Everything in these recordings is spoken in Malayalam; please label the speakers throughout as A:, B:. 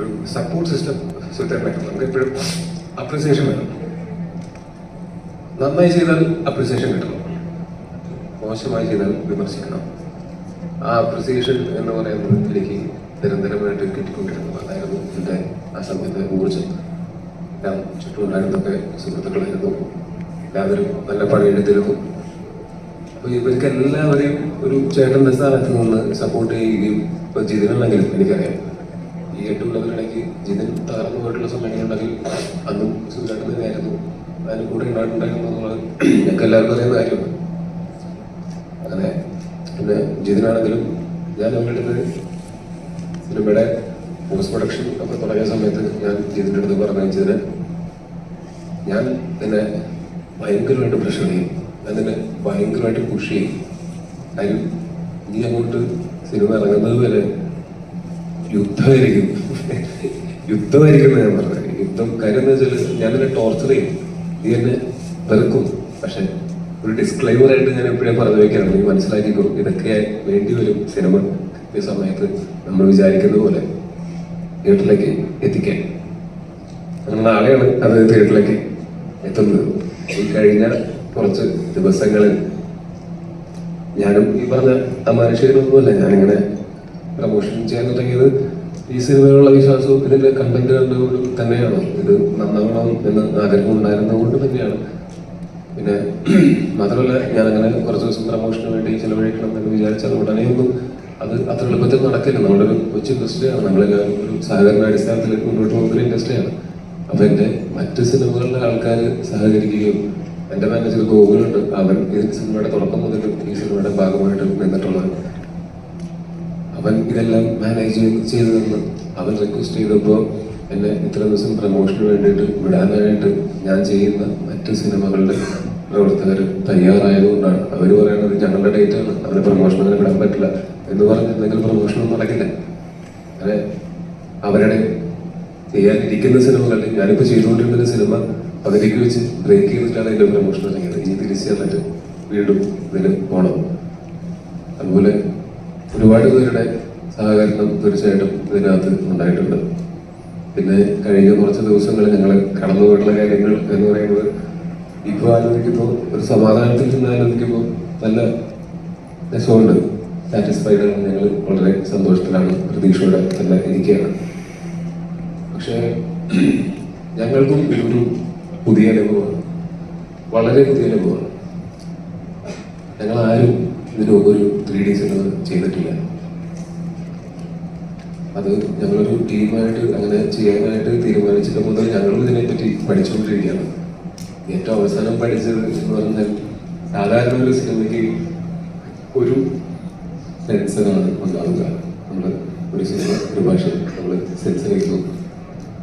A: ഒരു സപ്പോർട്ട് സിസ്റ്റം സുൽത്താൻ നമുക്ക് എപ്പോഴും അപ്രിസിയേഷൻ വേണം. നന്നായി ചെയ്താൽ അപ്രിസിയേഷൻ കിട്ടണം. മോശമായി ചെയ്താൽ വിമർശിക്കണം. ആ അപ്രിസിയേഷൻ എന്ന് പറയുന്നത് എനിക്ക് നിരന്തരമായിട്ട് കിട്ടിക്കൊണ്ടിരുന്നു അതായിരുന്നു എന്റെ ആ സമയത്ത് ഊർജം. ഞാൻ ചുറ്റുമുണ്ടായിരുന്നൊക്കെ സുഹൃത്തുക്കളായിരുന്നു. എല്ലാവരും നല്ല പണിയെടുത്തിരുന്നു അപ്പോൾ ഇവർക്ക് എല്ലാവരെയും ഒരു ചേട്ടന്റെ സ്ഥാനത്ത് നിന്ന് സപ്പോർട്ട് ചെയ്യുകയും ഇപ്പോൾ ചെയ്തിട്ടുണ്ടെങ്കിലും എനിക്കറിയാം. ഈ ജിതിൻ തകർന്നു പോയിട്ടുള്ള സമയങ്ങളുണ്ടെങ്കിൽ അന്നും സുഖമായിട്ട് തന്നെയായിരുന്നു. അതിന് കൂടെ ഉണ്ടായിട്ടുണ്ടായിരുന്നു ഞങ്ങൾക്ക് എല്ലാവർക്കും അറിയുന്ന കാര്യമാണ്. അങ്ങനെ പിന്നെ ജിതിനാണെങ്കിലും ഞാൻ അവരുടെ സിനിമയുടെ പോസ്റ്റ് പ്രൊഡക്ഷൻ ഒക്കെ തുടങ്ങിയ സമയത്ത് ഞാൻ ജിതിന്റെ അടുത്ത് പറഞ്ഞു ജിതിന് ഞാൻ നിന്നെ ഭയങ്കരമായിട്ട് പ്രഷർ ചെയ്യും. ഞാൻ നിന്നെ ഭയങ്കരമായിട്ട് പുഷ് ചെയ്യും. കാര്യം നീ അങ്ങോട്ട് സിനിമ ഇറങ്ങുന്നത് വരെ യുദ്ധമായിരിക്കും. യുദ്ധമായിരിക്കും ഞാൻ പറഞ്ഞത്. യുദ്ധം കാര്യം എന്ന് വെച്ചാൽ ഞാൻ നിന്നെ ടോർച്ചർ ചെയ്യും. നീ എന്നെ വെറുക്കും. പക്ഷെ ഒരു ഡിസ്ക്ലൈമർ ആയിട്ട് ഞാൻ എപ്പോഴും പറഞ്ഞു വെക്കാറുണ്ട് നീ മനസ്സിലാക്കിക്കോ ഇതൊക്കെ വേണ്ടി വരും സിനിമ ഈ സമയത്ത് നമ്മൾ വിചാരിക്കുന്ന പോലെ. തിയേറ്ററിലേക്ക് എത്തിക്കാൻ. അങ്ങനെ നാളെയാണ് അത് തിയേറ്ററിലേക്ക് എത്തുന്നത്. ഈ കഴിഞ്ഞ കുറച്ച് ദിവസങ്ങളിൽ ഞാനും ഈ പറഞ്ഞ അമാനുഷികരൊന്നുമല്ല ഞാനിങ്ങനെ പ്രമോഷൻ ചെയ്യാൻ തുടങ്ങിയത് ഈ സിനിമയിലുള്ള വിശ്വാസവും ഇതിന്റെ കണ്ടന്റ് കണ്ടുകൊണ്ട് തന്നെയാണ്? ഇത് നന്നാവണം എന്ന് ആഗ്രഹം ഉണ്ടായിരുന്നത് കൊണ്ട് തന്നെയാണ്. പിന്നെ മാത്രമല്ല ഞാൻ അങ്ങനെ കുറച്ച് ദിവസം പ്രമോഷന് വേണ്ടി ചിലവഴിക്കണം എന്ന് വിചാരിച്ചാൽ ഉടനെ ഒന്നും അത് അത്ര എളുപ്പത്തിൽ നടക്കില്ല. നമ്മുടെ ഒരു കൊച്ചു ഇൻഡസ്ട്രിയാണ്. നമ്മളെല്ലാവരും ഒരു സഹകരണ അടിസ്ഥാനത്തിൽ മുന്നോട്ട് പോകുന്ന ഒരു ഇൻഡസ്ട്രിയാണ്. അപ്പൊ എന്റെ മറ്റ് സിനിമകളിലെ ആൾക്കാർ സഹകരിക്കുകയും എന്റെ മാനേജർ ഗോകുലുണ്ട്. അവൻ ഈ സിനിമയുടെ തുടക്കം മുതൽ ഈ സിനിമയുടെ ഭാഗമായിട്ട് നിന്നിട്ടുള്ളത് അവൻ ഇതെല്ലാം മാനേജ് ചെയ്തു അവൻ റിക്വസ്റ്റ് ചെയ്തപ്പോൾ എന്നെ ഇത്ര ദിവസം പ്രമോഷന് വേണ്ടിയിട്ട് വിടാനായിട്ട് ഞാൻ ചെയ്യുന്ന മറ്റ് സിനിമകളുടെ പ്രവർത്തകർ തയ്യാറായതുകൊണ്ടാണ്. അവർ പറയുന്നത് ഞങ്ങളുടെ ഡേറ്റ് ആണ്. അവരെ പ്രൊമോഷൻ അങ്ങനെ വിടാൻ പറ്റില്ല എന്ന് പറഞ്ഞ് എന്തെങ്കിലും പ്രൊമോഷനൊന്നും നടക്കില്ല. അങ്ങനെ അവരുടെ ചെയ്യാനിരിക്കുന്ന സിനിമകളിൽ ഞാനിപ്പോൾ ചെയ്തുകൊണ്ടിരുന്ന സിനിമ അതിലേക്ക് വെച്ച് ബ്രേക്ക് ചെയ്തിട്ടാണ് എന്റെ പ്രൊമോഷൻ തുടങ്ങിയത് ഇനി തിരിച്ച് തന്നിട്ട് വീണ്ടും ഇതിന് പോകണം അതുപോലെ ഒരുപാട് പേരുടെ സഹകരണം തീർച്ചയായിട്ടും ഇതിനകത്ത് ഉണ്ടായിട്ടുണ്ട്. പിന്നെ കഴിഞ്ഞ കുറച്ച് ദിവസങ്ങൾ ഞങ്ങൾ കടന്നു പോയിട്ടുള്ള കാര്യങ്ങൾ എന്ന് പറയുന്നത് ഇപ്പോൾ ആലോചിക്കുമ്പോൾ ഒരു സമാധാനത്തിൽ നിന്ന് ആലോചിക്കുമ്പോൾ നല്ല രസമുണ്ട്. സാറ്റിസ്ഫൈഡ് ആണ്. ഞങ്ങൾ വളരെ സന്തോഷത്തിലാണ്. പ്രതീക്ഷയോടെ തന്നെ ഇരിക്കുകയാണ്. പക്ഷേ ഞങ്ങൾക്കും ഇതൊരു പുതിയ അനുഭവമാണ്. വളരെ പുതിയ അനുഭവമാണ്. ഞങ്ങൾ ആരും ഇതിന് ഒരു ത്രീ ഡി സിനിമ ചെയ്തിട്ടില്ല. അത് ഞങ്ങളൊരു ടീമായിട്ട് അങ്ങനെ ചെയ്യാനായിട്ട് തീരുമാനിച്ചിട്ട് മുതൽ ഞങ്ങളും ഇതിനെപ്പറ്റി പഠിച്ചുകൊണ്ടിരിക്കുകയാണ്. ഏറ്റവും അവസാനം പഠിച്ചത് എന്ന് പറഞ്ഞാൽ സാധാരണ ഒരു സിനിമയ്ക്ക് ഒരു സെൻസറാണ് ഉണ്ടാവുക. നമ്മൾ ഒരു സിനിമ ഒരു ഭാഷ നമ്മൾ സെൻസർ ചെയ്തു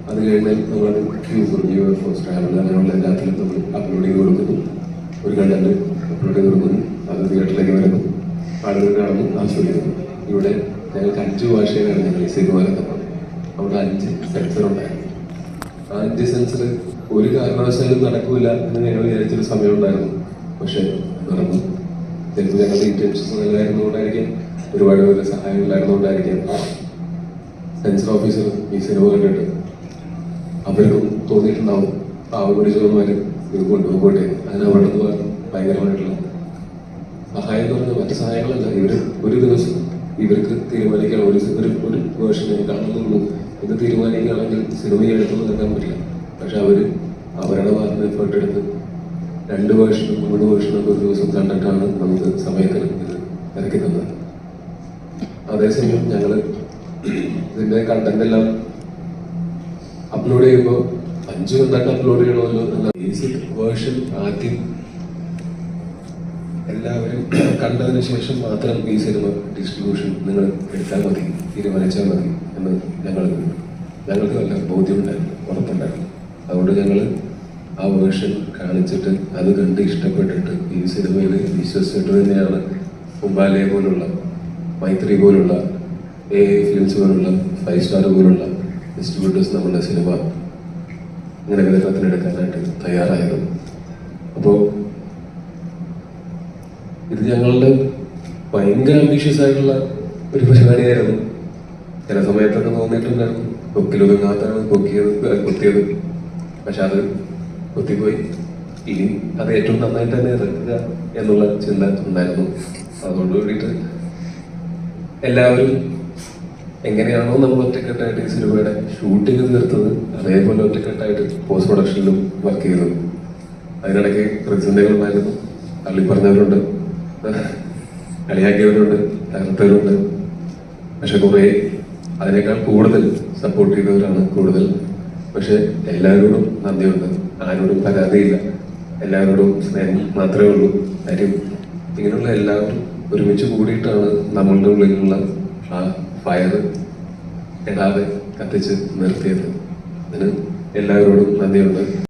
A: അത് കഴിഞ്ഞാൽ നമ്മളത് ക്യൂബ് യു എഫ് ഒ അങ്ങനെയുള്ള എല്ലാത്തിലും നമ്മൾ അപ്ലോഡ് ചെയ്ത് കൊടുക്കുന്നു. ഒരു കണ്ടന്റ് അപ്ലോഡ് ചെയ്ത് കൊടുക്കുന്നു. അത് തിയേറ്ററിലേക്ക് വരുന്നു. ആളുകൾ കാണുന്നു ആസ്വദിക്കുന്നു. ഇവിടെ ഞങ്ങൾക്ക് അഞ്ച് ഭാഷയിലാണ് ഞങ്ങൾ ഈ സിനിമ വരുന്നത്. അവിടെ അഞ്ച് സെൻസർ ഉണ്ടായിരുന്നു. ആ അഞ്ച് സെൻസർ ഒരു കാരണവശാലും നടക്കൂല എന്ന് ഞങ്ങൾ വിചാരിച്ചൊരു സമയം ഉണ്ടായിരുന്നു. പക്ഷെ നടന്നു. ചിലപ്പോൾ ഞങ്ങളുടെ ഇന്റൻഷൻസ് നല്ലതായിരുന്നുകൊണ്ടായിരിക്കാം ഒരുപാട് പേരുടെ സഹായം ഇല്ലായിരുന്നുകൊണ്ടായിരിക്കാം സെൻസർ ഓഫീസർ ഈ സിനിമ കണ്ടിട്ട് അവർക്കും തോന്നിയിട്ടുണ്ടാവും പാവ പിടിച്ചവന്മാരും ഇത് കൊണ്ടുപോകട്ടെ? അതിന് അവിടെ നിന്ന് ഭയങ്കരമായിട്ടുള്ള സഹായം എന്ന് മറ്റു സഹായങ്ങളല്ല. ഇവർ ഒരു ദിവസം ഇവർക്ക് തീരുമാനിക്കണം ഒരു ഒരു ഒരു വേർഷനെ കാണുന്നുള്ളൂ. എന്ന് തീരുമാനിക്കുകയാണെങ്കിൽ സിനിമ എടുത്തൊന്നും നിൽക്കാൻ പറ്റില്ല. പക്ഷെ അവർ അവരുടെ ഭാഗത്ത് എഫേർട്ട് എടുത്ത് രണ്ട് വേർഷനും മൂന്ന് വേർഷനൊക്കെ ഒരു ദിവസം കണ്ടിട്ടാണ് നമുക്ക് സമയത്തിന് ഇത് ഇറക്കി തന്നത്. അതേസമയം ഞങ്ങൾ ഇതിന്റെ കണ്ടന്റ് എല്ലാം അപ്ലോഡ് ചെയ്യുമ്പോൾ അഞ്ച് കണ്ടന്റ് അപ്ലോഡ് ചെയ്യണമല്ലോ ബേസിക് വേർഷൻ ആദ്യം എല്ലാവരും കണ്ടതിന് ശേഷം മാത്രം ഈ സിനിമ ഡിസ്ട്രിബ്യൂഷൻ നിങ്ങൾ എടുത്താൽ മതി തീരുമാനിച്ചാൽ മതി എന്ന് ഞങ്ങൾ ഞങ്ങൾക്ക് നല്ല ബോധ്യമുണ്ടായിരുന്നു ഉറപ്പുണ്ടായിരുന്നു. അതുകൊണ്ട് ഞങ്ങൾ ആ വേർഷൻ കാണിച്ചിട്ട് അത് കണ്ട് ഇഷ്ടപ്പെട്ടിട്ട് ഈ സിനിമയിൽ വിശ്വസിച്ചിട്ട് തന്നെയാണ് കുംബാലയ പോലുള്ള മൈത്രി പോലുള്ള എ ഫിലിംസ് പോലുള്ള ഫൈവ് സ്റ്റാർ പോലുള്ള ഡിസ്ട്രിബ്യൂട്ടേഴ്സ് നമ്മുടെ സിനിമ ഇങ്ങനെ വിതരണത്തിനെടുക്കാനായിട്ട് തയ്യാറായത് അപ്പോൾ ഇത് ഞങ്ങളുടെ ഭയങ്കര അംബീഷ്യസ് ആയിട്ടുള്ള ഒരു പരിപാടിയായിരുന്നു. ചില സമയത്തൊക്കെ തോന്നിയിട്ടുണ്ടായിരുന്നു. കൊക്കിലൊതുങ്ങാത്താണ് കൊക്കിയത് കൊത്തിയത്. പക്ഷെ അത് കൊത്തിപ്പോയി. ഇനി അത് ഏറ്റവും നന്നായിട്ട് തന്നെ ഇറക്കുക എന്നുള്ള ചിന്ത ഉണ്ടായിരുന്നു. അതുകൊണ്ട് കൂടിയിട്ട് എല്ലാവരും എങ്ങനെയാണോ നമ്മൾ ഒറ്റക്കെട്ടായിട്ട് ഈ സിനിമയുടെ ഷൂട്ടിംഗ് തീർത്തത് അതേപോലെ ഒറ്റക്കെട്ടായിട്ട് പോസ്റ്റ് പ്രൊഡക്ഷനിലും വർക്ക് ചെയ്തു അതിനിടയ്ക്ക് പ്രതിസന്ധികളുണ്ടായിരുന്നു. അള്ളി പറഞ്ഞവരുണ്ട്. കളിയാക്കിയവരുണ്ട് തകർത്തവരുണ്ട്. പക്ഷെ കുറേ അതിനേക്കാൾ കൂടുതൽ സപ്പോർട്ട് ചെയ്തവരാണ് കൂടുതൽ. പക്ഷെ എല്ലാവരോടും നന്ദിയുണ്ട്. ആരോടും പരാതിയില്ല. എല്ലാവരോടും സ്നേഹം മാത്രമേ ഉള്ളൂ. കാര്യം ഇങ്ങനെയുള്ള എല്ലാവരും ഒരുമിച്ച് കൂടിയിട്ടാണ് നമ്മളുടെ ഉള്ളിലുള്ള ആ ഫയർ ഇടാതെ കത്തിച്ച് നിർത്തിയത്. അതിന് എല്ലാവരോടും നന്ദിയുണ്ട്.